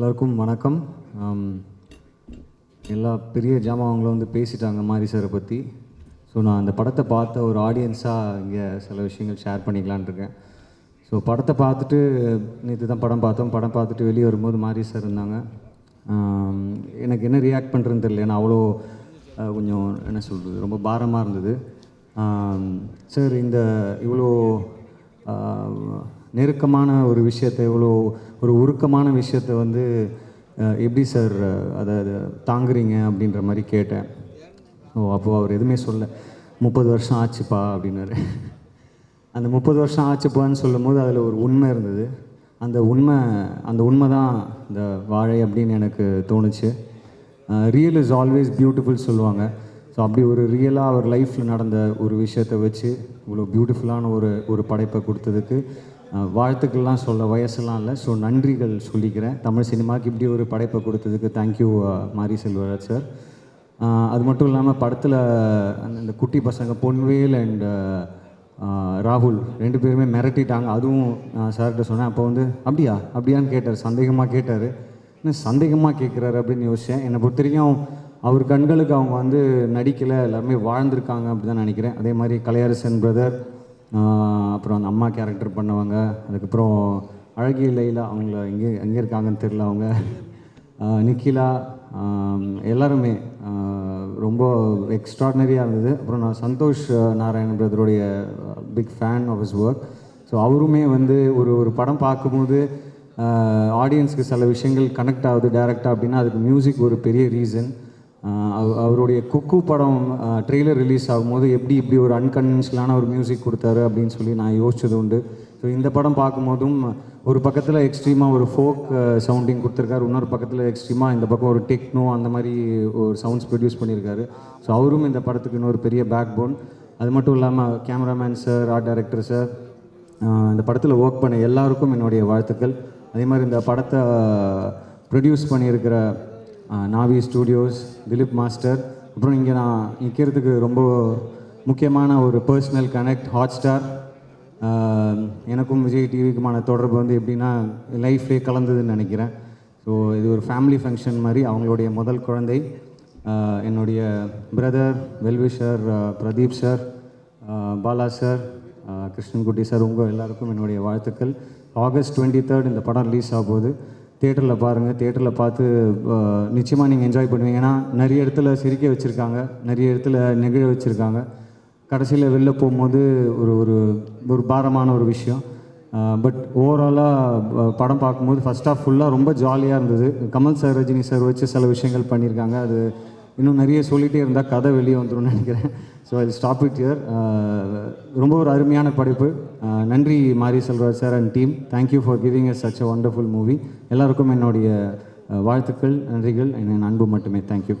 எல்லாருக்கும் வணக்கம். எல்லா பெரிய ஜாமாவங்களும் வந்து பேசிட்டாங்க மாரி சாரை பற்றி ஸோ நான் அந்த படத்தை பார்த்த ஒரு ஆடியன்ஸாக இங்கே சில விஷயங்கள் ஷேர் பண்ணிக்கலான்ருக்கேன் ஸோ படத்தை பார்த்துட்டு நேற்று தான் படம் பார்த்தோம். படம் பார்த்துட்டு வெளியே வரும்போது மாரி சார் இருந்தாங்க. எனக்கு என்ன ரியாக்ட் பண்ணுறதுன்னு தெரியல. ஏன்னா அவ்வளோ கொஞ்சம் என்ன சொல்கிறது ரொம்ப பாரமாக இருந்தது. சார் இந்த இவ்வளோ நெருக்கமான ஒரு விஷயத்தை இவ்வளோ ஒரு உருக்கமான விஷயத்தை வந்து எப்படி சார் அதை அதை தாங்குறீங்க அப்படின்ற மாதிரி கேட்டேன். ஓ அப்போது அவர் எதுவுமே சொல்ல முப்பது வருஷம் ஆச்சுப்பா அப்படின்னாரு. அந்த முப்பது வருஷம் ஆச்சுப்பான்னு சொல்லும் போது அதில் ஒரு உண்மை இருந்தது. அந்த உண்மை அந்த உண்மை தான் இந்த வாழை அப்படின்னு எனக்கு தோணுச்சு. ரியல் இஸ் ஆல்வேஸ் பியூட்டிஃபுல் சொல்லுவாங்க. ஸோ அப்படி ஒரு ரியலாக அவர் லைஃப்பில் நடந்த ஒரு விஷயத்தை வச்சு இவ்வளோ பியூட்டிஃபுல்லான ஒரு ஒரு படைப்பை கொடுத்ததுக்கு வாழ்த்துக்கள்லாம் சொல்ல வயசெல்லாம் இல்லை. ஸோ நன்றிகள் சொல்லிக்கிறேன். தமிழ் சினிமாவுக்கு இப்படி ஒரு படைப்பை கொடுத்ததுக்கு தேங்க்யூ மாரி செல்வராஜ் சார் அது மட்டும் இல்லாமல் படத்தில் அந்த இந்த குட்டி பசங்க பொன்வேல் அண்ட் ராகுல் ரெண்டு பேருமே மிரட்டிட்டாங்க. அதுவும் நான் சார்கிட்ட சொன்னேன். அப்போ வந்து அப்படியா? அப்படியான்னு கேட்டார். சந்தேகமாக கேட்டார். என்ன சந்தேகமாக கேட்குறாரு அப்படின்னு யோசித்தேன் என்னை பொறுத்த வரைக்கும் அவர் கண்களுக்கு அவங்க வந்து நடிக்கலை. எல்லாருமே வாழ்ந்திருக்காங்க அப்படி தான் நினைக்கிறேன். அதே மாதிரி கலையரசன் பிரதர் அப்புறம் அந்த அம்மா கேரக்டர் பண்ணவங்க அதுக்கப்புறம் அழகிய லைலா அவங்கள எங்கே எங்கே இருக்காங்கன்னு தெரில அவங்க. நிக்கிலா எல்லாருமே ரொம்ப எக்ஸ்ட்ராடினரியாக இருந்தது. அப்புறம் நான் Santhosh Narayan பிரதருடைய big fan of his work so அவருமே வந்து ஒரு ஒரு படம் பார்க்கும்போது ஆடியன்ஸுக்கு சில விஷயங்கள் கனெக்ட் ஆகுது டேரெக்டாக அப்படின்னா அதுக்கு மியூசிக் ஒரு பெரிய ரீசன் அவருடைய குக்கு படம் ட்ரெய்லர் ரிலீஸ் ஆகும்போது எப்படி இப்படி ஒரு அன்கன்வென்ஷனலான ஒரு மியூசிக் கொடுத்தாரு அப்படின்னு சொல்லி நான் யோசிச்சது உண்டு. ஸோ இந்த படம் பார்க்கும்போதும் ஒரு பக்கத்தில் எக்ஸ்ட்ரீமாக ஒரு ஃபோக் சவுண்டிங் கொடுத்துருக்காரு. இன்னொரு பக்கத்தில் எக்ஸ்ட்ரீமாக இந்த பக்கம் ஒரு டெக்னோ அந்த மாதிரி ஒரு சவுண்ட்ஸ் ப்ரொடியூஸ் பண்ணியிருக்காரு. ஸோ அவரும் இந்த படத்துக்கு இன்னொரு பெரிய பேக் போன் அது மட்டும் இல்லாமல் cameraman sir art director sir இந்த படத்தில் ஒர்க் பண்ண எல்லாருக்கும் என்னுடைய வாழ்த்துக்கள். அதே மாதிரி இந்த படத்தை ப்ரொடியூஸ் பண்ணியிருக்கிற நாவி ஸ்டூடியோஸ் திலீப் மாஸ்டர் அப்புறம் இங்கே நான் நிற்கிறதுக்கு ரொம்ப முக்கியமான ஒரு பர்சனல் கனெக்ட் ஹாட் ஸ்டார் எனக்கும் விஜய் டிவிக்குமான தொடர்பு வந்து எப்படின்னா லைஃப்லேயே கலந்ததுன்னு நினைக்கிறேன். ஸோ இது ஒரு ஃபேமிலி ஃபங்க்ஷன் மாதிரி அவங்களுடைய முதல் குழந்தை என்னுடைய brother well wisher Pradeep sir Bala sir Krishnankutty sir உங்கள் எல்லாருக்கும் என்னுடைய வாழ்த்துக்கள். ஆகஸ்ட் டுவெண்ட்டி தேர்ட் இந்த படம் ரிலீஸ் ஆகும்போது தேட்டரில் பாருங்கள் தேட்டரில் பார்த்து நிச்சயமாக நீங்கள் என்ஜாய் பண்ணுவீங்க. ஏன்னா நிறைய இடத்துல சிரிக்க வச்சுருக்காங்க. நிறைய இடத்துல நெகிழ வச்சுருக்காங்க. கடைசியில் வெளில போகும்போது ஒரு ஒரு ஒரு பாரமான ஒரு விஷயம். பட் ஓவராலாக படம் பார்க்கும்போது ஃபஸ்ட் ஆஃப் ஃபுல்லாக ரொம்ப ஜாலியாக இருந்தது. கமல் சார் ரஜினி சார் வச்சு சில விஷயங்கள் பண்ணியிருக்காங்க. அது இன்னும் நிறைய சொல்லிகிட்டே இருந்தால் கதை வெளியே வந்துடும் நினைக்கிறேன். ஸோ அது ஸ்டாப் இட் இயர் ரொம்ப ஒரு அருமையான படைப்பு. Uh, நன்றி Mari Selvaraj sir and team thank you for giving us such a wonderful movie எல்லாருக்கும் என்னுடைய uh, வாழ்த்துக்கள் நன்றிகள். என் அன்பு மட்டுமே. தேங்க்யூ